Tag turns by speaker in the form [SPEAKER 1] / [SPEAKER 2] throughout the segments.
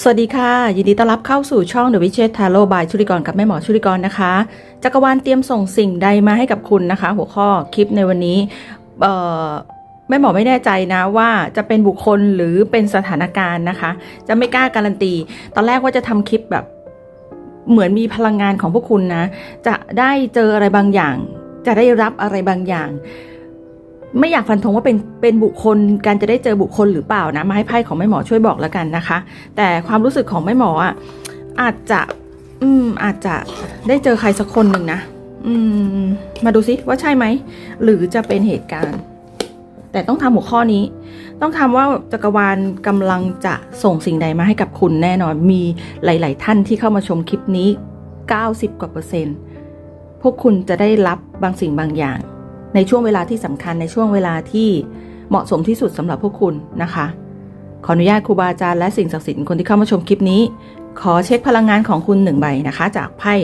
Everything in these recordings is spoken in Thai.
[SPEAKER 1] สวัสดีค่ะ ยินดีต้อนรับเข้าสู่ช่อง The Witch Tarot by ชุริกรกับแม่หมอชุริกรนะคะ จักรวาลเตรียมส่งสิ่งใดมาให้กับคุณนะคะ หัวข้อคลิปในวันนี้แม่หมอไม่แน่ใจนะว่าจะเป็นบุคคลหรือเป็นสถานการณ์นะคะ จะไม่กล้าการันตี ตอนแรกว่าจะทำคลิปแบบเหมือนมีพลังงานของพวกคุณนะ จะได้เจออะไรบางอย่าง จะได้รับอะไรบางอย่าง ไม่อยากฟันธงว่าเป็นเป็นบุคคลการจะได้เจอบุคคลหรือเปล่านะมาให้ไพ่ของแม่หมอช่วยบอกแล้วกันนะคะ แต่ความรู้สึกของแม่หมออะอาจจะ อืม อาจจะได้เจอใครสักคนหนึ่งนะอืม มาดูซิว่าใช่ไหมหรือจะเป็นเหตุการณ์ แต่ต้องทำหัวข้อนี้ ต้องทำว่าจักรวาลกำลังจะส่งสิ่งใดมาให้กับคุณแน่นอนมีหลาย ๆ ท่านที่เข้ามาชมคลิปนี้ 90 กว่าเปอร์เซ็นต์พวกคุณจะได้รับบางสิ่งบางอย่าง ในช่วงเวลาที่สำคัญในช่วงเวลาที่เหมาะสมที่สุดสำหรับพวกคุณนะคะ ขออนุญาตครูบาอาจารย์และสิ่งศักดิ์สิทธิ์คนที่เข้ามาชมคลิปนี้ ขอเช็คพลังงานของคุณหนึ่งใบนะคะ จากไพ่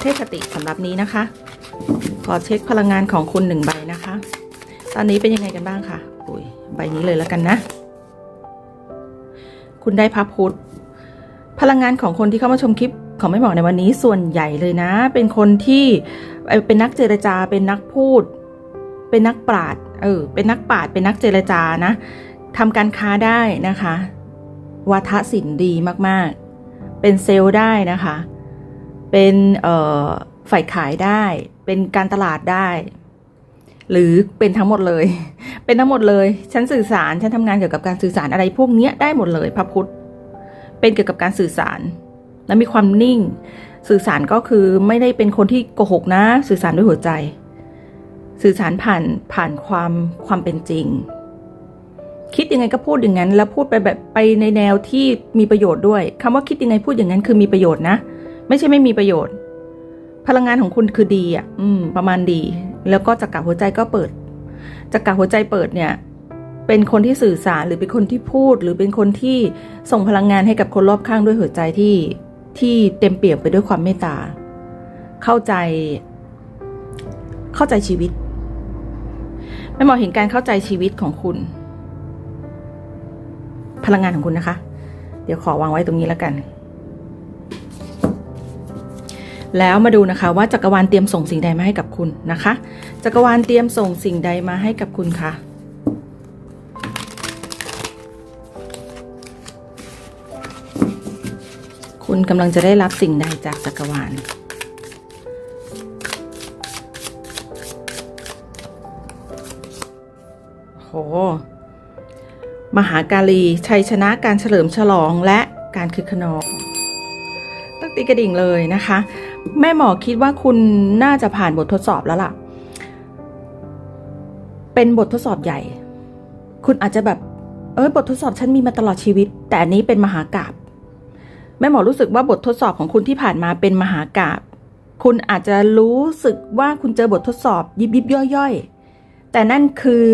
[SPEAKER 1] เทพคติสำหรับนี้นะคะ ขอเช็คพลังงานของคุณหนึ่งใบนะคะ ตอนนี้เป็นยังไงกันบ้างคะอุ้ยใบนี้เลยแล้วกันนะ คุณได้พระพุธพลังงานของคนที่เข้ามาชมคลิปของไม่หมอในวันนี้ส่วนใหญ่เลยนะ เป็นคนที่เป็นนักเจรจาเป็นนักพูด เป็นนักปราดเออ เป็นนักปราดเป็นนักเจรจานะทำการค้าได้นะคะ วาทศิลป์ดีมากๆ เป็นเซลล์ได้นะคะ เป็นเอ่อฝ่ายขายได้ เป็นการตลาดได้ หรือเป็นทั้งหมดเลย เป็นทั้งหมดเลย ฉันสื่อสาร ฉันทำงานเกี่ยวกับการสื่อสารอะไรพวกเนี้ยได้หมดเลย พระพุทธ เป็นเกี่ยวกับการสื่อสาร และมีความนิ่ง สื่อสารก็คือไม่ได้เป็นคนที่โกหกนะ สื่อสารด้วยหัวใจ สื่อสารผ่านผ่านความความเป็นจริง คิดยังไงก็พูดอย่างนั้น แล้วพูดไปแบบไปในแนวที่มีประโยชน์ด้วยคำว่าคิดยังไงพูดอย่างนั้นคือมีประโยชน์นะ ไม่ใช่ไม่มีประโยชน์ พลังงานของคุณคือดีอะ อืม ประมาณดี แล้วก็จักระหัวใจก็เปิดจักระหัวใจเปิดเนี่ย เป็นคนที่สื่อสารหรือเป็นคนที่พูด หรือเป็นคนที่ส่งพลังงานให้กับคนรอบข้างด้วยหัวใจที่ที่เต็มเปี่ยมไปด้วยความเมตตา เข้าใจ เข้าใจชีวิต ไม่มองเห็นการเข้าใจชีวิตของคุณ พลังงานของคุณนะคะ เดี๋ยวขอวางไว้ตรงนี้แล้วกัน แล้วมาดูนะคะ ว่าจักรวาลเตรียมส่งสิ่งใดมาให้กับคุณนะคะ จักรวาลเตรียมส่งสิ่งใดมาให้กับคุณคะคุณกำลังจะได้รับสิ่งใดจากจักรวาล มหากาลีชัยชนะการเฉลิมฉลองและการคึกขนองต้องตีกระดิ่งเลยนะคะ แม่หมอคิดว่าคุณน่าจะผ่านบททดสอบแล้วล่ะ เป็นบททดสอบใหญ่ คุณอาจจะแบบเออบททดสอบฉันมีมาตลอดชีวิต แต่อันนี้เป็นมหากราบแม่หมอรู้สึกว่าบททดสอบของคุณที่ผ่านมาเป็นมหากราบคุณอาจจะรู้สึกว่าคุณเจอบททดสอบยิบยิบย่อยย่อยๆแต่นั่นคือ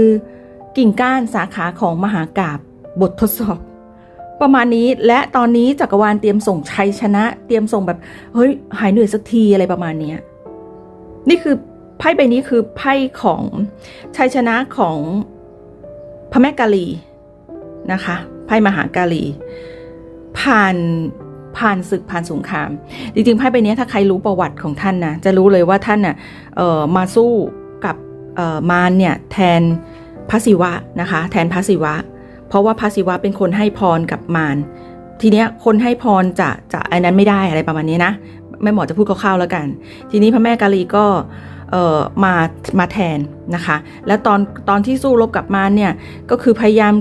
[SPEAKER 1] กิ่งก้านสาขาของมหากาบบททดสอบ ประมาณนี้และตอนนี้จักรวาลเตรียมส่งชัยชนะ เตรียมส่งแบบเฮ้ยหายเหนื่อยสักทีอะไรประมาณนี้นี่คือไพ่ใบนี้คือไพ่ของชัยชนะของพระแม่กาลีนะคะไพ่มหากาลี ผ่านผ่านศึกผ่านสงคราม จริงๆไพ่ใบนี้ถ้าใครรู้ประวัติของท่านนะจะรู้เลยว่าท่านน่ะเอ่อมาสู้กับมารเนี่ยแทน พระศิวะนะคะ แทนพระศิวะ เพราะว่าพระศิวะเป็นคนให้พรกับมารทีเนี้ยคนให้พรจะจะอันนั้นไม่ได้อะไรประมาณนี้นะแม่หมอจะพูดคร่าวๆแล้วกัน ทีนี้พระแม่กาลีก็เอ่อมามาแทนนะคะ แล้วตอนตอนที่สู้รบกับมารเนี่ยก็คือพยายาม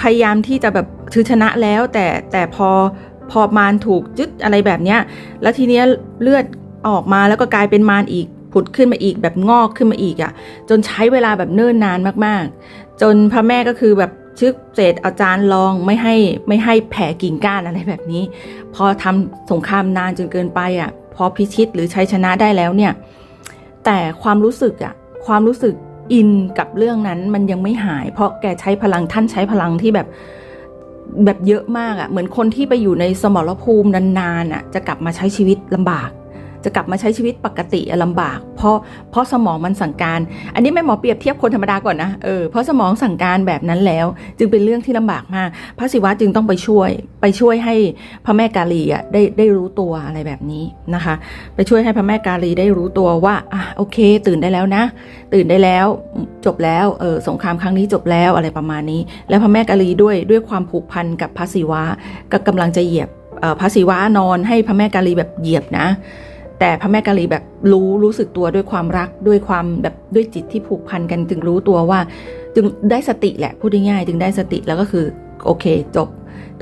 [SPEAKER 1] พยายามที่จะแบบถือชนะแล้วแต่แต่พอพอมารถูกจึดอะไรแบบเนี้ยแล้วทีเนี้ยเลือดออกมาแล้วก็กลายเป็นมารอีก ผุดขึ้นมาอีกแบบงอกขึ้นมาอีกอะ่ะ จนใช้เวลาแบบเนิ่นนานมากๆ จนพระแม่ก็คือแบบชึกเศษอาจารย์ลองไม่ให้ไม่ให้แผ่กิ่งก้านอะไรแบบนี้ พอทำสงครามนานจนเกินไปอะ่ะ พอพิชิตหรือชัยชนะได้แล้วเนี่ย แต่ความรู้สึกอะ่ะความรู้สึกอินกับเรื่องนั้นมันยังไม่หาย เพราะแกใช้พลังท่านใช้พลังที่แบบแบบเยอะมากอะ่ะเหมือนคนที่ไปอยู่ในสมรภูมินานๆอะ จะกลับมาใช้ชีวิตลำบาก จะกลับมาใช้ชีวิตปกติอะลำบาก เพราะเพราะสมองมันสั่งการ อันนี้แม่หมอเปรียบเทียบคนธรรมดาก่อนนะเออเพราะสมองสั่งการแบบนั้นแล้ว จึงเป็นเรื่องที่ลำบากมาก พระศิวะจึงต้องไปช่วย ไปช่วยให้พระแม่กาลีอะได้ได้รู้ตัวอะไรแบบนี้นะคะ ไปช่วยให้พระแม่กาลีได้รู้ตัวว่าอะโอเค ตื่นได้แล้วนะ ตื่นได้แล้วจบแล้วเออสงครามครั้งนี้จบแล้วอะไรประมาณนี้ แล้วพระแม่กาลีด้วยด้วยความผูกพันกับพระศิวะก็กำลังจะเหยียบเออพระศิวะนอนให้พระแม่กาลีแบบเหยียบนะ แต่พระแม่กาลีแบบรู้รู้สึกตัวด้วยความรักด้วยความแบบด้วยจิตที่ผูกพันกันจึงรู้ตัวว่า จึงได้สติแหละพูดง่ายๆจึงได้สติแล้วก็คือโอเค จบ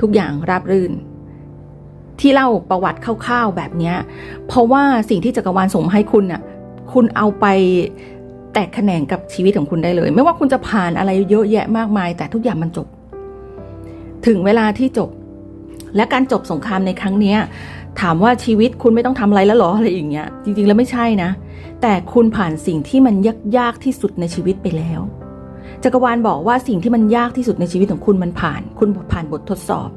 [SPEAKER 1] ทุกอย่างราบรื่น ที่เล่าประวัติคร่าวๆแบบนี้เพราะว่าสิ่งที่จักรวาลส่งมให้คุณน่ะคุณเอาไปแตกแขนงกับชีวิตของคุณได้เลย ไม่ว่าคุณจะผ่านอะไรเยอะแยะมากมาย แต่ทุกอย่างมันจบ ถึงเวลาที่จบ และการจบสงครามในครั้งนี้ ถามว่าชีวิตคุณไม่ต้องทำอะไรแล้วหรออะไรอย่างเงี้ย จริง ๆ แล้วไม่ใช่นะ แต่คุณผ่านสิ่งที่มันยากยากๆที่สุดในชีวิตไปแล้ว จักรวาลบอกว่าสิ่งที่มันยากที่สุดในชีวิตของคุณมันผ่าน คุณผ่านบททดสอบ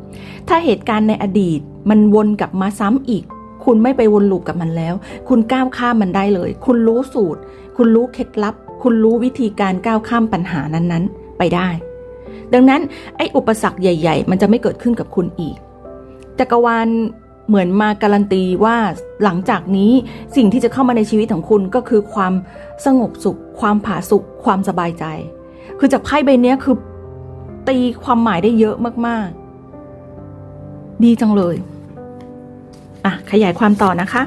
[SPEAKER 1] ถ้าเหตุการณ์ในอดีตมันวนกลับมาซ้ำอีก คุณไม่ไปวนลูปกับมันแล้ว คุณก้าวข้ามมันได้เลย คุณรู้สูตร คุณรู้เคล็ดลับ คุณรู้วิธีการก้าวข้ามปัญหานั้นๆ ไปได้ ดังนั้นไอ้อุปสรรคใหญ่ ๆ มันจะไม่เกิดขึ้นกับคุณอีก จักรวาล เหมือนมาการันตีว่าหลังจากนี้สิ่งที่จะเข้ามาในชีวิตของคุณก็คือความสงบสุข ความผาสุกความสบายใจ คือจากไพ่ใบนี้คือตีความหมายได้เยอะมากๆ ดีจังเลยอะขยายความต่อนะคะ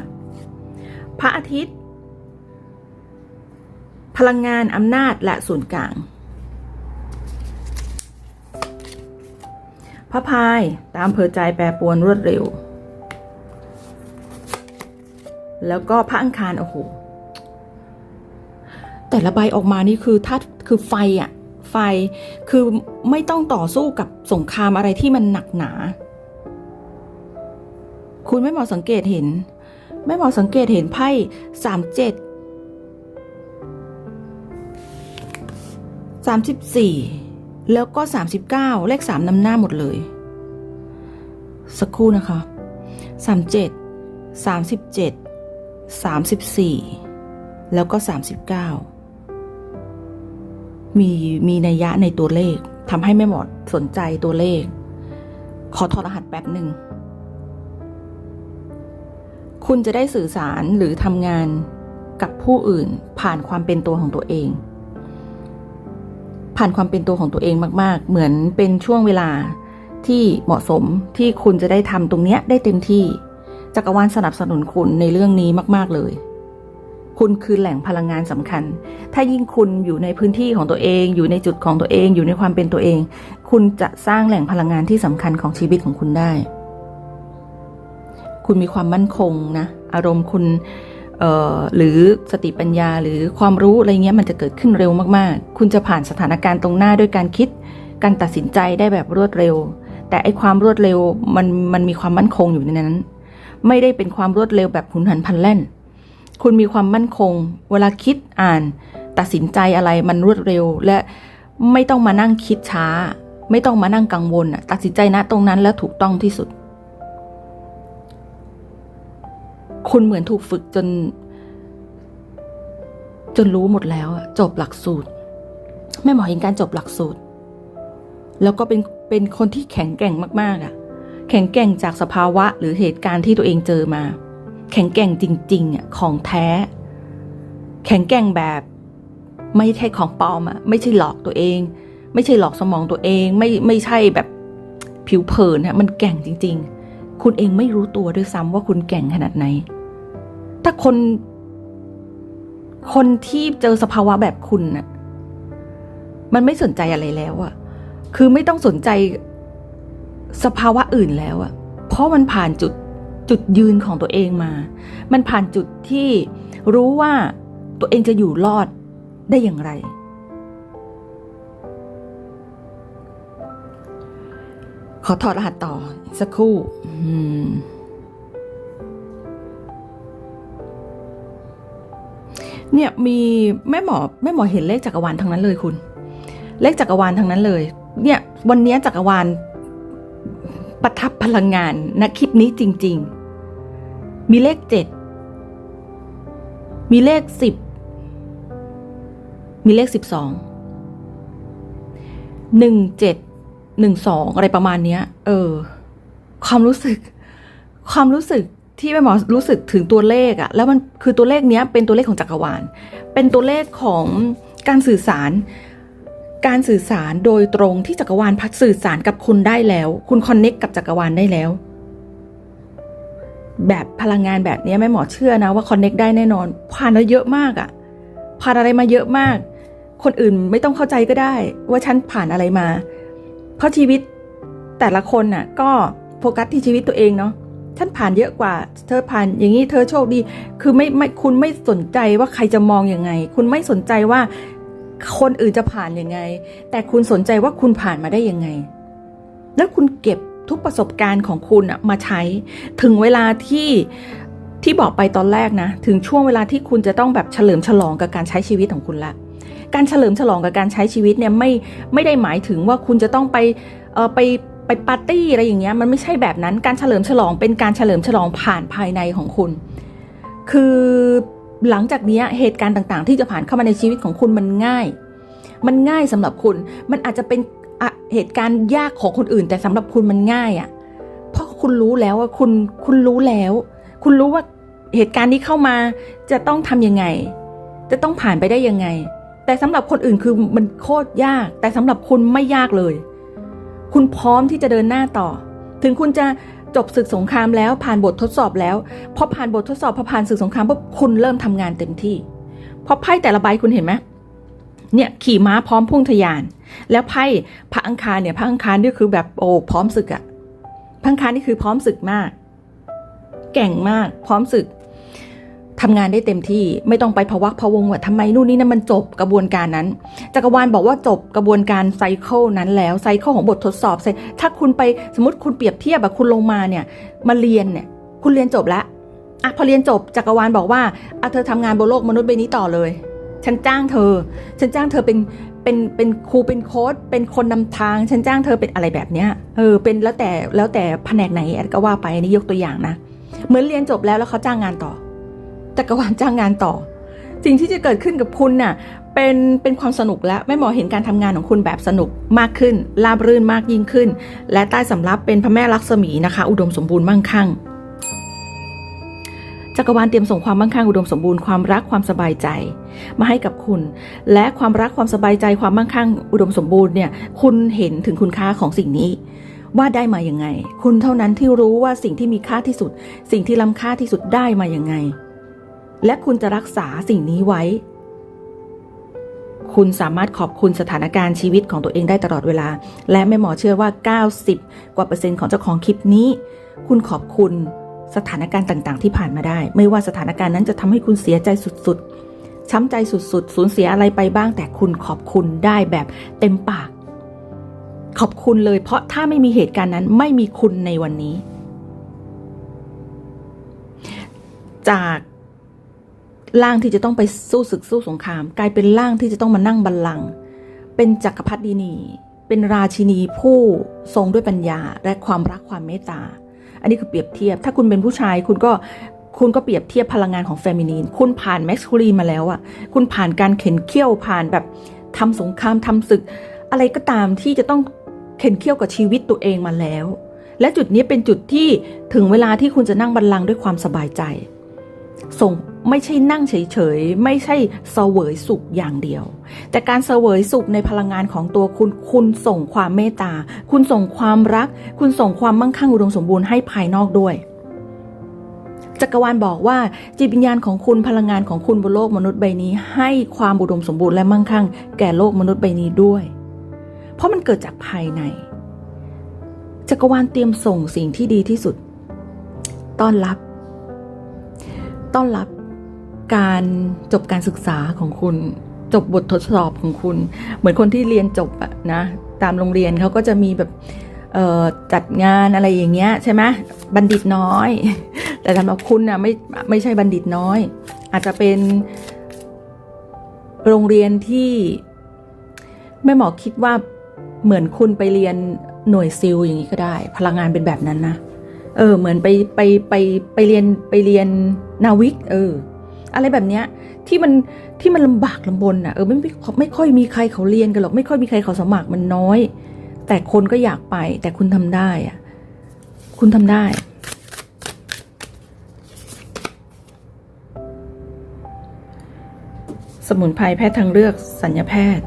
[SPEAKER 1] พระอาทิตย์ พลังงานอำนาจและศูนย์กลางพระพายตามเพอใจแปรปรวนรวดเร็ว แล้วก็พระอังคารโอ้โหแต่ละใบออกมานี่คือถ้าคือไฟอะไฟคือไม่ต้องต่อสู้กับสงครามอะไรที่มันหนักหนา คุณไม่หมอสังเกตเห็น ไม่หมอสังเกตเห็นไพ่สามเจ็ดสามสิบสี่แล้วก็สามสิบเก้าเลขสามนำหน้าหมดเลย สักครู่นะคะสามเจ็ดสามสิบเจ็ด สามสิบสี่แล้วก็สามสิบเก้ามีมีนัยยะในตัวเลขทำให้แม่หมอสนใจตัวเลข ขอถอดรหัสแป๊บหนึ่ง คุณจะได้สื่อสารหรือทำงานกับผู้อื่นผ่านความเป็นตัวของตัวเอง ผ่านความเป็นตัวของตัวเองมาก ๆ เหมือนเป็นช่วงเวลาที่เหมาะสมที่คุณจะได้ทำตรงเนี้ยได้เต็มที่ จักรวาลสนับสนุนคุณในเรื่องนี้มาก ๆ เลย คุณคือแหล่งพลังงานสำคัญ ถ้ายิ่งคุณอยู่ในพื้นที่ของตัวเอง อยู่ในจุดของตัวเอง อยู่ในความเป็นตัวเอง คุณจะสร้างแหล่งพลังงานที่สำคัญของชีวิตของคุณได้ คุณมีความมั่นคงนะ อารมณ์คุณเอ่อหรือสติปัญญาหรือความรู้อะไรเงี้ยมันจะเกิดขึ้นเร็วมากๆ คุณจะผ่านสถานการณ์ตรงหน้าด้วยการคิด การตัดสินใจได้แบบรวดเร็ว แต่ไอความรวดเร็วมันมันมีความมั่นคงอยู่ในนั้น ไม่ได้เป็นความรวดเร็วแบบหุนหันพลันแล่น คุณมีความมั่นคง เวลาคิดอ่าน ตัดสินใจอะไรมันรวดเร็ว และไม่ต้องมานั่งคิดช้า ไม่ต้องมานั่งกังวลอะตัดสินใจนะตรงนั้นแล้วถูกต้องที่สุด คุณเหมือนถูกฝึกจน จนรู้หมดแล้วจบหลักสูตรแม่หมอเห็นการจบหลักสูตร แล้วก็เป็นเป็นคนที่แข็งแกร่งมาก ๆอะ แข็งแกร่งจากสภาวะหรือเหตุการณ์ที่ตัวเองเจอมา แข็งแกร่งจริงๆอะของแท้ แข็งแกร่งแบบไม่ใช่ของปลอมอะไม่ใช่หลอกตัวเอง ไม่ใช่หลอกสมองตัวเอง ไม่ไม่ใช่แบบผิวเผินฮะมันแก่งจริง ๆ คุณเองไม่รู้ตัวด้วยซ้ำว่าคุณแก่งขนาดไหน ถ้าคน คนที่เจอสภาวะแบบคุณน่ะ มันไม่สนใจอะไรแล้วอะคือไม่ต้องสนใจ สภาวะอื่นแล้วอะเพราะมันผ่านจุดจุดยืนของตัวเองมา มันผ่านจุดที่รู้ว่าตัวเองจะอยู่รอดได้อย่างไร ขอถอดรหัสต่อสักครู่เนี่ยมีแม่หมอแม่หมอเห็นเลขจักรวาลทั้งนั้นเลยคุณ เลขจักรวาลทั้งนั้นเลย เนี่ย วันนี้จักรวาล ประทับพลังงานนะคลิปนี้จริง ๆ มีเลขเจ็ดมีเลขสิบมีเลขสิบสองหนึ่งเจ็ดหนึ่งสองอะไรประมาณเนี้ย เออ ความรู้สึก ความรู้สึกที่แม่หมอรู้สึกถึงตัวเลขอะแล้วมันคือตัวเลขเนี้ยเป็นตัวเลขของจักรวาล เป็นตัวเลขของการสื่อสาร การสื่อสารโดยตรงที่จักรวาลพัดสื่อสารกับคุณได้แล้ว คุณคอนเน็กกับจักรวาลได้แล้ว แบบพลังงานแบบนี้แม่หมอเชื่อนะว่าคอนเน็กได้แน่นอน ผ่านมาเยอะมากอะผ่านอะไรมาเยอะมาก คนอื่นไม่ต้องเข้าใจก็ได้ ว่าฉันผ่านอะไรมา เพราะชีวิตแต่ละคนน่ะ ก็โฟกัสที่ชีวิตตัวเองเนาะฉันผ่านเยอะกว่า เธอผ่านอย่างนี้เธอโชคดี คือไม่ไม่คุณไม่สนใจว่าใครจะมองอยังไง คุณไม่สนใจว่า คนอื่นจะผ่านยังไง แต่คุณสนใจว่าคุณผ่านมาได้ยังไง แล้วคุณเก็บทุกประสบการณ์ของคุณมาใช้ ถึงเวลาที่ที่บอกไปตอนแรกนะ ถึงช่วงเวลาที่คุณจะต้องแบบเฉลิมฉลองกับการใช้ชีวิตของคุณละ การเฉลิมฉลองกับการใช้ชีวิตเนี่ยไม่ไม่ได้หมายถึงว่าคุณจะต้องไปเออไปไปปาร์ตี้อะไรอย่างเงี้ยมันไม่ใช่แบบนั้นการเฉลิมฉลองเป็นการเฉลิมฉลองผ่านภายในของคุณ คือ หลังจากนี้เหตุการณ์ต่างๆ ที่จะผ่านเข้ามาในชีวิตของคุณมันง่าย มันง่ายสำหรับคุณ มันอาจจะเป็นเหตุการณ์ยากของคนอื่น แต่สำหรับคุณมันง่ายอะ่ะ เพราะคุณรู้แล้วว่าคุณคุณรู้แล้ว คุณรู้ว่าเหตุการณ์นี้เข้ามาจะต้องทำยังไง จะต้องผ่านไปได้ยังไง แต่สำหรับคนอื่นคือมันโคตรยาก แต่สำหรับคุณไม่ยากเลย คุณพร้อมที่จะเดินหน้าต่อ ถึงคุณจะ จบศึกสงครามแล้วผ่านบททดสอบแล้วพอผ่านบททดสอบพอผ่านศึกสงครามปุ๊บคุณเริ่มทำงานเต็มที่พอไพ่แต่ละใบคุณเห็นไหมเนี่ยขี่ม้าพร้อมพุ่งทะยาน แล้วไพ่พระอังคารเนี่ยพระอังคารนี่คือแบบโอ้พร้อมศึกอะพระอังคารนี่คือพร้อมศึกมากเก่งมากพร้อมศึก ทำงานได้เต็มที่ไม่ต้องไปพะวักพะวงว่าทำไมนู่นนี่นั่นมันจบกระบวนการนั้นจักรวาลบอกว่าจบกระบวนการไซเคิลนั้นแล้วไซเคิลของบททดสอบถ้าคุณไปสมมติคุณเปรียบเทียบแบบคุณลงมาเนี่ยมาเรียนเนี่ยคุณเรียนจบแล้วอะพอเรียนจบจักรวาลบอกว่าอะเธอทำงานบนโลกมนุษย์ใบนี้ต่อเลย ฉันจ้างเธอ ฉันจ้างเธอเป็นเป็นเป็นครูเป็นโค้ดเป็นคนนำทาง ฉันจ้างเธอเป็นอะไรแบบเนี้ยเออเป็นแล้วแต่แล้วแต่แผนกไหนก็ว่าไปอันนี้ยกตัวอย่างนะ เหมือนเรียนจบแล้วแล้วเขาจ้างงานต่อ จักรวาลจ้างงานต่อ สิ่งที่จะเกิดขึ้นกับคุณน่ะเป็นเป็นความสนุกแล้วแม่หมอเห็นการทำงานของคุณแบบสนุกมากขึ้นราบรื่นมากยิ่งขึ้น และใต้สำรับเป็นพระแม่ลักษมีนะคะ อุดมสมบูรณ์มั่งคั่งจักรวาลเตรียมส่งความมั่งคั่งอุดมสมบูรณ์ความรักความสบายใจ มาให้กับคุณ และความรักความสบายใจความมั่งคั่งอุดมสมบูรณ์เนี่ยคุณเห็นถึงคุณค่าของสิ่งนี้ ว่าได้มาอย่างไง คุณเท่านั้นที่รู้ว่าสิ่งที่มีค่าที่สุด สิ่งที่ล้ำค่าที่สุดได้มาอย่างไง และคุณจะรักษาสิ่งนี้ไว้ คุณสามารถขอบคุณสถานการณ์ชีวิตของตัวเองได้ตลอดเวลา และแม่หมอเชื่อว่า 90 กว่าเปอร์เซ็นต์ของเจ้าของคลิปนี้ คุณขอบคุณสถานการณ์ต่าง ๆ ที่ผ่านมาได้ ไม่ว่าสถานการณ์นั้นจะทำให้คุณเสียใจสุด ๆ ช้ำใจสุด ๆ สูญเสียอะไรไปบ้าง แต่คุณขอบคุณได้แบบเต็มปาก ขอบคุณเลย เพราะถ้าไม่มีเหตุการณ์นั้นไม่มีคุณในวันนี้ จาก ร่างที่จะต้องไปสู้ศึกสู้สงคราม กลายเป็นร่างที่จะต้องมานั่งบัลลังก์เป็นจักรพรรดินี เป็นราชินีผู้ทรงด้วยปัญญาและความรักความเมตตา อันนี้คือเปรียบเทียบ ถ้าคุณเป็นผู้ชายคุณก็คุณก็เปรียบเทียบพลังงานของเฟมินีน คุณผ่านแม็กซ์คูลีมาแล้วอะคุณผ่านการเข็นเคี่ยวผ่านแบบทำสงครามทำศึก อะไรก็ตามที่จะต้องเข็นเคี่ยวกับชีวิตตัวเองมาแล้ว และจุดนี้เป็นจุดที่ถึงเวลาที่คุณจะนั่งบัลลังก์ด้วยความสบายใจ ส่งไม่ใช่นั่งเฉยๆ ไม่ใช่เสวยสุขอย่างเดียว แต่การเสวยสุขในพลังงานของตัวคุณ คุณส่งความเมตตา คุณส่งความรัก คุณส่งความมั่งคั่งอุดมสมบูรณ์ให้ภายนอกด้วย จักรวาลบอกว่าจิตวิญญาณของคุณพลังงานของคุณบนโลกมนุษย์ใบนี้ ให้ความอุดมสมบูรณ์และมั่งคั่ง แก่โลกมนุษย์ใบนี้ด้วย เพราะมันเกิดจากภายใน จักรวาลเตรียมส่งสิ่งที่ดีที่สุด ต้อนรับ ต้อนรับการจบการศึกษาของคุณ จบบททดสอบของคุณ เหมือนคนที่เรียนจบอะนะ ตามโรงเรียนเขาก็จะมีแบบจัดงานอะไรอย่างเงี้ยใช่ไหมบัณฑิตน้อย แต่สำหรับคุณนะไม่ไม่ใช่บัณฑิตน้อย อาจจะเป็นโรงเรียนที่แม่หมอคิดว่าเหมือนคุณไปเรียนหน่วยซิลอย่างนี้ก็ได้ พลังงานเป็นแบบนั้นนะ เออ เหมือนไปไปไปไปเรียนไปเรียนนาวิก เออ อะไรแบบเนี้ยที่มันที่มันลำบากลำบนอะเออไม่ไม่ไม่ค่อยมีใครเขาเรียนกันหรอกไม่ค่อยมีใครเขาสมัครมันน้อย แต่คนก็อยากไป แต่คุณทำได้อะคุณทำได้ สมุนไพรแพทย์ทางเลือกสัญญาแพทย์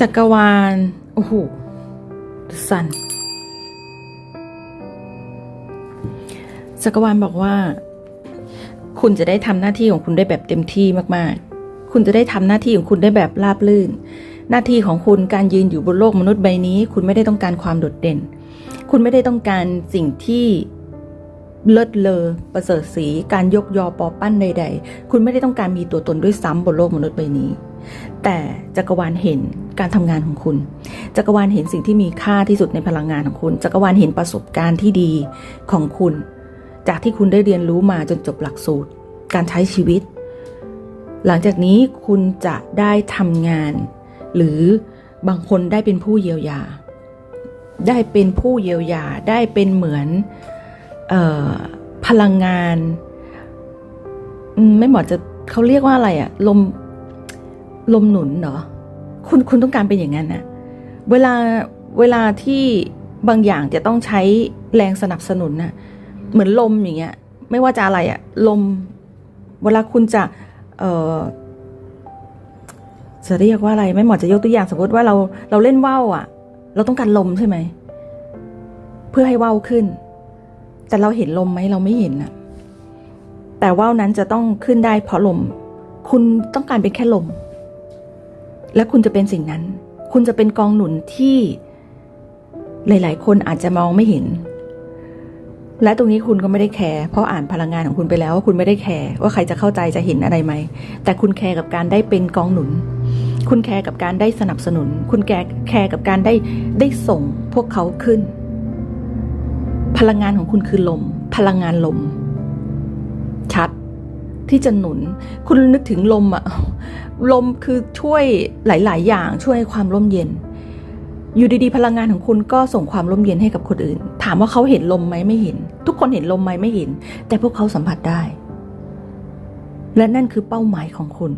[SPEAKER 1] จักรวาล โอ้โหสันจักรวาลบอกว่า คุณจะได้ทำหน้าที่ของคุณได้แบบเต็มที่มากๆ คุณจะได้ทำหน้าที่ของคุณได้แบบราบรื่น หน้าที่ของคุณการยืนอยู่บนโลกมนุษย์ใบนี้ คุณไม่ได้ต้องการความโดดเด่น คุณไม่ได้ต้องการสิ่งที่เลิศเลอประเสริฐสีการยกยอปอปั้นใด ๆ คุณไม่ได้ต้องการมีตัวตนด้วยซ้ำบนโลกมนุษย์ใบนี้ แต่จักรวาลเห็นการทำงานของคุณ จักรวาลเห็นสิ่งที่มีค่าที่สุดในพลังงานของคุณ จักรวาลเห็นประสบการณ์ที่ดีของคุณ จากที่คุณได้เรียนรู้มาจนจบหลักสูตร การใช้ชีวิต หลังจากนี้คุณจะได้ทำงาน หรือบางคนได้เป็นผู้เยียวยา ได้เป็นผู้เยียวยาได้เป็นเหมือนออพลังงาน ไม่เหมอจะเขาเรียกว่าอะไรอะลม ลมหนุนเหรอ คุณคุณต้องการเป็นอย่างนั้นนะเวลาเวลาที่บางอย่างจะต้องใช้แรงสนับสนุนน่ะเหมือนลมอย่างเงี้ย ไม่ว่าจะอะไรอะลม เวลาคุณจะ เอ่อจะเรียกว่าอะไรไม่หมอจะยกตัวอย่างสมมติว่าเราเราเล่นว่าวอะเราต้องการลมใช่ไหมเพื่อให้ว่าวขึ้น แต่เราเห็นลมไหมเราไม่เห็นอะแต่ว่าวนั้นจะต้องขึ้นได้เพราะลม คุณต้องการเป็นแค่ลม และคุณจะเป็นสิ่งนั้น คุณจะเป็นกองหนุนที่หลาย ๆ คนอาจจะมองไม่เห็น และตรงนี้คุณก็ไม่ได้แคร์เพราะอ่านพลังงานของคุณไปแล้วว่าคุณไม่ได้แคร์ว่าใครจะเข้าใจจะเห็นอะไรไหม แต่คุณแคร์กับการได้เป็นกองหนุน คุณแคร์กับการได้สนับสนุน คุณแคร์แคร์กับการได้ได้ส่งพวกเขาขึ้น พลังงานของคุณคือลม พลังงานลม ชัดที่จะหนุน คุณนึกถึงลมอะ ลมคือช่วยหลาย ๆ อย่างช่วยให้ความร่มเย็น อยู่ดีๆ พลังงานของคุณก็ส่งความร่มเย็นให้กับคนอื่น ถามว่าเขาเห็นลมไหมไม่เห็น ทุกคนเห็นลมไหมไม่เห็น แต่พวกเขาสัมผัสได้ และนั่นคือเป้าหมายของคุณ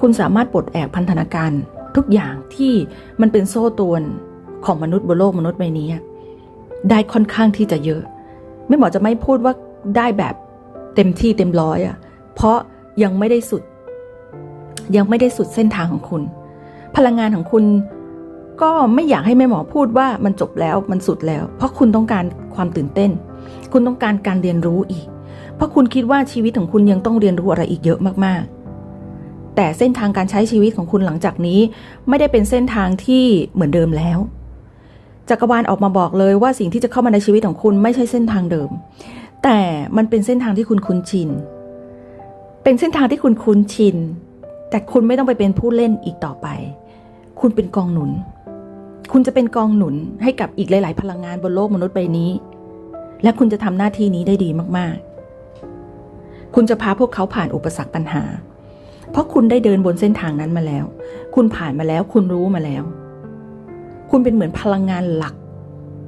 [SPEAKER 1] คุณสามารถปลดแอกพันธนาการทุกอย่างที่มันเป็นโซ่ตรวนของมนุษย์บนโลกมนุษย์ใบนี้ ได้ค่อนข้างที่จะเยอะ ไม่หมอจะไม่พูดว่าได้แบบเต็มที่เต็มร้อยอะเพราะ ยังไม่ได้สุด ยังไม่ได้สุดเส้นทางของคุณ พลังงานของคุณก็ไม่อยากให้แม่หมอพูดว่ามันจบแล้วมันสุดแล้ว เพราะคุณต้องการความตื่นเต้น คุณต้องการการเรียนรู้อีก เพราะคุณคิดว่าชีวิตของคุณยังต้องเรียนรู้อะไรอีกเยอะมากๆ แต่เส้นทางการใช้ชีวิตของคุณหลังจากนี้ ไม่ได้เป็นเส้นทางที่เหมือนเดิมแล้วจักรวาลออกมาบอกเลยว่าสิ่งที่จะเข้ามาในชีวิตของคุณไม่ใช่เส้นทางเดิม แต่มันเป็นเส้นทางที่คุณคุ้นชิน เป็นเส้นทางที่คุณคุ้นชิน แต่คุณไม่ต้องไปเป็นผู้เล่นอีกต่อไป คุณเป็นกองหนุน คุณจะเป็นกองหนุนให้กับอีกหลาย ๆ พลังงานบนโลกมนุษย์ใบนี้ และคุณจะทำหน้าที่นี้ได้ดีมาก ๆ คุณจะพาพวกเขาผ่านอุปสรรคปัญหา เพราะคุณได้เดินบนเส้นทางนั้นมาแล้ว คุณผ่านมาแล้ว คุณรู้มาแล้ว คุณเป็นเหมือนพลังงานหลัก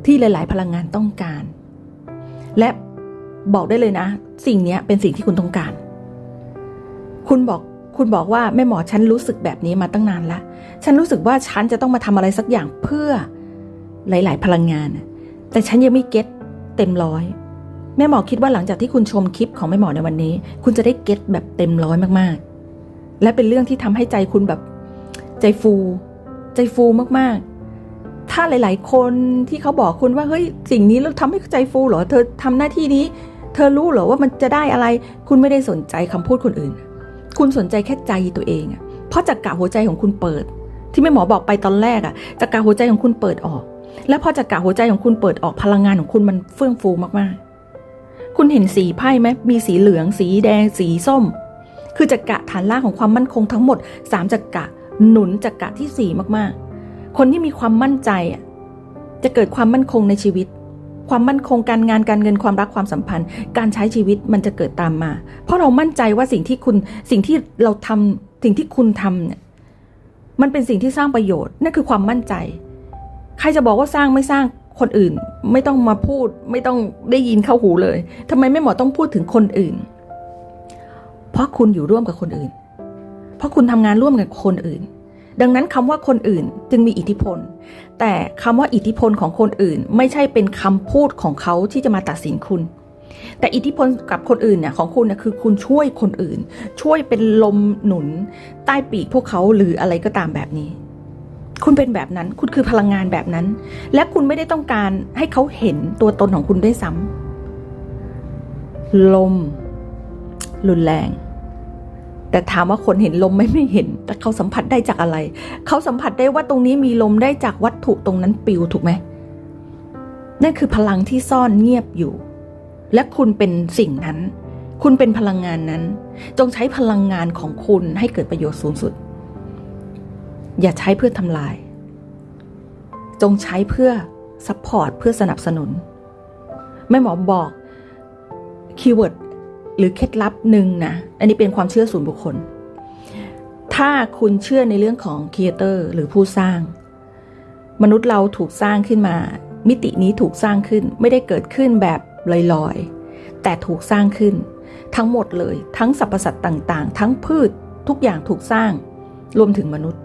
[SPEAKER 1] ที่หลาย ๆ พลังงานต้องการ และบอกได้เลยนะ สิ่งนี้เป็นสิ่งที่คุณต้องการ คุณบอกคุณบอกว่าแม่หมอฉันรู้สึกแบบนี้มาตั้งนานแล้ว ฉันรู้สึกว่าฉันจะต้องมาทำอะไรสักอย่างเพื่อหลาย ๆ พลังงาน แต่ฉันยังไม่เก็ตเต็มร้อยแม่หมอคิดว่าหลังจากที่คุณชมคลิปของแม่หมอในวันนี้ คุณจะได้เก็ตแบบเต็มร้อยมากๆ และเป็นเรื่องที่ทำให้ใจคุณแบบใจฟู ใจฟูมากๆ ถ้าหลาย ๆ คนที่เขาบอกคุณว่าเฮ้ยสิ่งนี้เราทำให้ใจฟูเหรอเธอทำหน้าที่นี้ เธอรู้เหรอว่ามันจะได้อะไร คุณไม่ได้สนใจคำพูดคนอื่น คุณสนใจแค่ใจตัวเองอะเพราะจักกะหัวใจของคุณเปิด ที่แม่หมอบอกไปตอนแรกอะจักกะหัวใจของคุณเปิดออก และพอจักกะหัวใจของคุณเปิดออกพลังงานของคุณมันเฟื่องฟูมากๆ คุณเห็นสีไพ่ไหมมีสีเหลือง สีแดง สีส้ม คือจักกะฐานล่างของความมั่นคงทั้งหมดสามจักกะหนุนจักระที่สี่มากๆ คนที่มีความมั่นใจอะจะเกิดความมั่นคงในชีวิต ความมั่นคงการงานการเงินความรักความสัมพันธ์ การใช้ชีวิตมันจะเกิดตามมา เพราะเรามั่นใจว่าสิ่งที่คุณสิ่งที่เราทำสิ่งที่คุณทำเนี่ยมันเป็นสิ่งที่สร้างประโยชน์นั่นคือความมั่นใจ ใครจะบอกว่าสร้างไม่สร้างคนอื่น ไม่ต้องมาพูด ไม่ต้องได้ยินเข้าหูเลยทำไมไม่หมอต้องพูดถึงคนอื่น เพราะคุณอยู่ร่วมกับคนอื่น เพราะคุณทำงานร่วมกับคนอื่น ดังนั้นคำว่าคนอื่นจึงมีอิทธิพล แต่คำว่าอิทธิพลของคนอื่น ไม่ใช่เป็นคำพูดของเขาที่จะมาตัดสินคุณ แต่อิทธิพลกับคนอื่นเนี่ยของคุณเนี่ยคือคุณช่วยคนอื่น ช่วยเป็นลมหนุน ใต้ปีกพวกเขาหรืออะไรก็ตามแบบนี้ คุณเป็นแบบนั้นคุณคือพลังงานแบบนั้น และคุณไม่ได้ต้องการให้เขาเห็นตัวตนของคุณด้วยซ้ำลม รุนแรง แต่ถามว่าคนเห็นลมไม่ไม่เห็น แต่เขาสัมผัสได้จากอะไร เขาสัมผัสได้ว่าตรงนี้มีลมได้จากวัตถุตรงนั้นปิวถูกไหมนั่นคือพลังที่ซ่อนเงียบอยู่ และคุณเป็นสิ่งนั้น คุณเป็นพลังงานนั้น จงใช้พลังงานของคุณให้เกิดประโยชน์สูงสุด อย่าใช้เพื่อทำลาย จงใช้เพื่อซัพพอร์ตเพื่อสนับสนุนแม่หมอบอกคีย์เวิร์ด หรือเคล็ดลับหนึ่งนะ อันนี้เป็นความเชื่อส่วนบุคคล ถ้าคุณเชื่อในเรื่องของครีเอเตอร์หรือผู้สร้าง มนุษย์เราถูกสร้างขึ้นมา มิตินี้ถูกสร้างขึ้นไม่ได้เกิดขึ้นแบบลอยๆ แต่ถูกสร้างขึ้น ทั้งหมดเลย ทั้งสรรพสัตว์ต่างๆ ทั้งพืชทุกอย่างถูกสร้างรวมถึงมนุษย์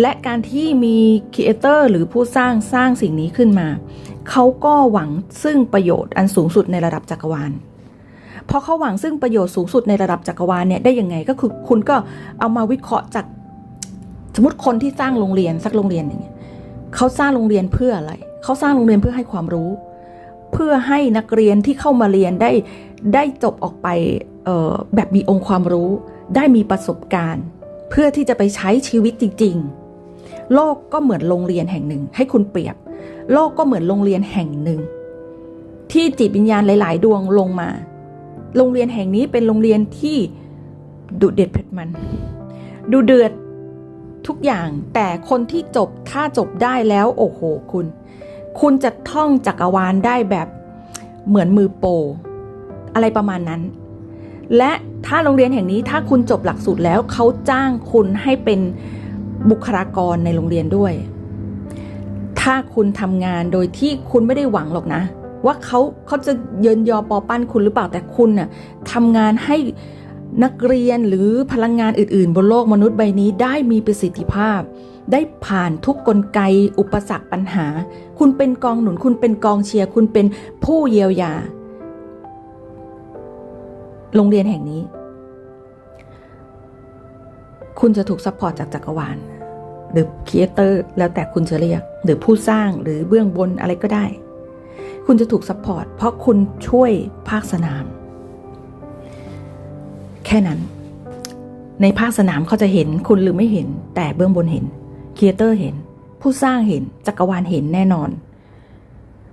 [SPEAKER 1] และการที่มีครีเอเตอร์หรือผู้สร้างสร้างสิ่งนี้ขึ้นมา เขาก็หวังซึ่งประโยชน์อันสูงสุดในระดับจักรวาล พอเขาหวังซึ่งประโยชน์สูงสุดในระดับจักรวาลเนี่ยได้ยังไงก็คือคุณก็เอามาวิเคราะห์จากสมมติคนที่สร้างโรงเรียนสักโรงเรียนอย่างเงี้ยเขาสร้างโรงเรียนเพื่ออะไร เขาสร้างโรงเรียนเพื่อให้ความรู้ เพื่อให้นักเรียนที่เข้ามาเรียนได้ได้จบออกไปแบบมีองค์ความรู้ ได้มีประสบการณ์ เพื่อที่จะไปใช้ชีวิตจริง ๆ โลกก็เหมือนโรงเรียนแห่งหนึ่ง ให้คุณเปรียบ โลกก็เหมือนโรงเรียนแห่งหนึ่ง ที่จิตวิญญาณหลาย ๆ ดวงลงมา โรงเรียนแห่งนี้เป็นโรงเรียนที่ดุเด็ดเผ็ดมัน ดูเดือดทุกอย่างแต่คนที่จบถ้าจบได้แล้วโอ้โหคุณ คุณจะท่องจักรวาลได้แบบเหมือนมือโป อะไรประมาณนั้น และถ้าโรงเรียนแห่งนี้ถ้าคุณจบหลักสูตรแล้วเขาจ้างคุณให้เป็นบุคลากรในโรงเรียนด้วย ถ้าคุณทำงานโดยที่คุณไม่ได้หวังหรอกนะ ว่าเขาเขาจะเยินยอปอปั้นคุณหรือเปล่าแต่คุณน่ะทำงานให้นักเรียนหรือพลังงานอื่น ๆ บนโลกมนุษย์ใบนี้ได้มีประสิทธิภาพ ได้ผ่านทุกกลไกอุปสรรคปัญหา คุณเป็นกองหนุน คุณเป็นกองเชียร์ คุณเป็นผู้เยียวยา โรงเรียนแห่งนี้ คุณจะถูกซัพพอร์ตจากจักรวาล หรือครีเอเตอร์แล้วแต่คุณจะเรียก หรือผู้สร้างหรือเบื้องบนอะไรก็ได้ คุณจะถูกซัพพอร์ตเพราะคุณช่วยภาคสนาม แค่นั้น ในภาคสนามเขาจะเห็นคุณหรือไม่เห็น แต่เบื้องบนเห็นครีเอเตอร์เห็น ผู้สร้างเห็นจักรวาลเห็นแน่นอน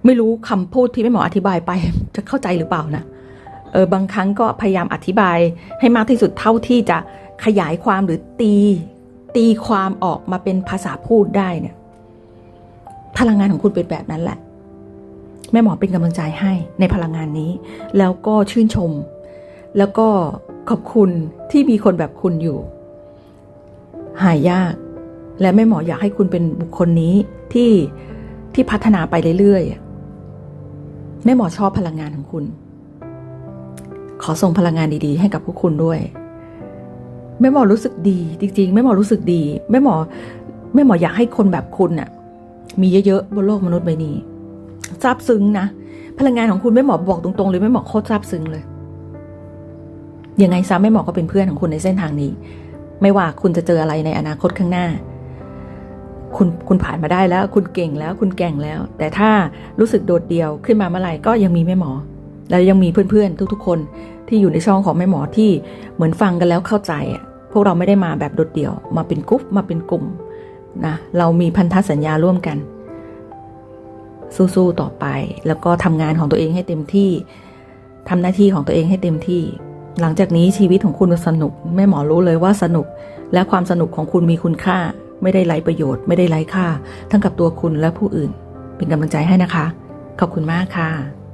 [SPEAKER 1] ไม่รู้คำพูดที่แม่หมออธิบายไป จะเข้าใจหรือเปล่านะเออบางครั้งก็พยายามอธิบายให้มากที่สุดเท่าที่จะขยายความหรือตีตีความออกมาเป็นภาษาพูดได้เนี่ยพลังงานของคุณเป็นแบบนั้นแหละ ม่หมอเป็นกำลังใจให้ในพลังงานนี้ แล้วก็ชื่นชม แล้วก็ขอบคุณที่มีคนแบบคุณอยู่ หายยาก และแม่หมออยากให้คุณเป็นบุคคลนี้ที่ที่พัฒนาไปเรื่อยๆแม่หมอชอบพลังงานของคุณ ขอส่งพลังงานดีๆ ให้กับพวกคุณด้วยแม่หมอรู้สึกดี จริงๆแม่หมอรู้สึกดีแม่หมอแม่หมออยากให้คนแบบคุณน่ะ มีเยอะๆบนโลกมนุษย์ใบนี้ ซาบซึ้งนะ พลังงานของคุณแม่หมอบอกตรงๆเลยแม่หมอโคตรซาบซึ้งเลย ยังไงซะแม่หมอก็เป็นเพื่อนของคุณในเส้นทางนี้ ไม่ว่าคุณจะเจออะไรในอนาคตข้างหน้า คุณคุณผ่านมาได้แล้ว คุณเก่งแล้ว คุณแก่งแล้ว แต่ถ้ารู้สึกโดดเดี่ยวขึ้นมาเมื่อไหร่ก็ยังมีแม่หมอ แล้วยังมีเพื่อนๆทุกๆ คนที่อยู่ในช่องของแม่หมอที่เหมือนฟังกันแล้วเข้าใจอะพวกเราไม่ได้มาแบบโดดเดี่ยว มาเป็นกรุ๊ปมาเป็นกลุ่มนะเรามีพันธสัญญาร่วมกัน สู้ๆต่อไป แล้วก็ทำงานของตัวเองให้เต็มที่ทำหน้าที่ของตัวเองให้เต็มที่ หลังจากนี้ชีวิตของคุณสนุกแม่หมอรู้เลยว่าสนุก และความสนุกของคุณมีคุณค่า ไม่ได้ไร้ประโยชน์ ไม่ได้ไร้ค่า ทั้งกับตัวคุณและผู้อื่น เป็นกำลังใจให้นะคะ ขอบคุณมากค่ะ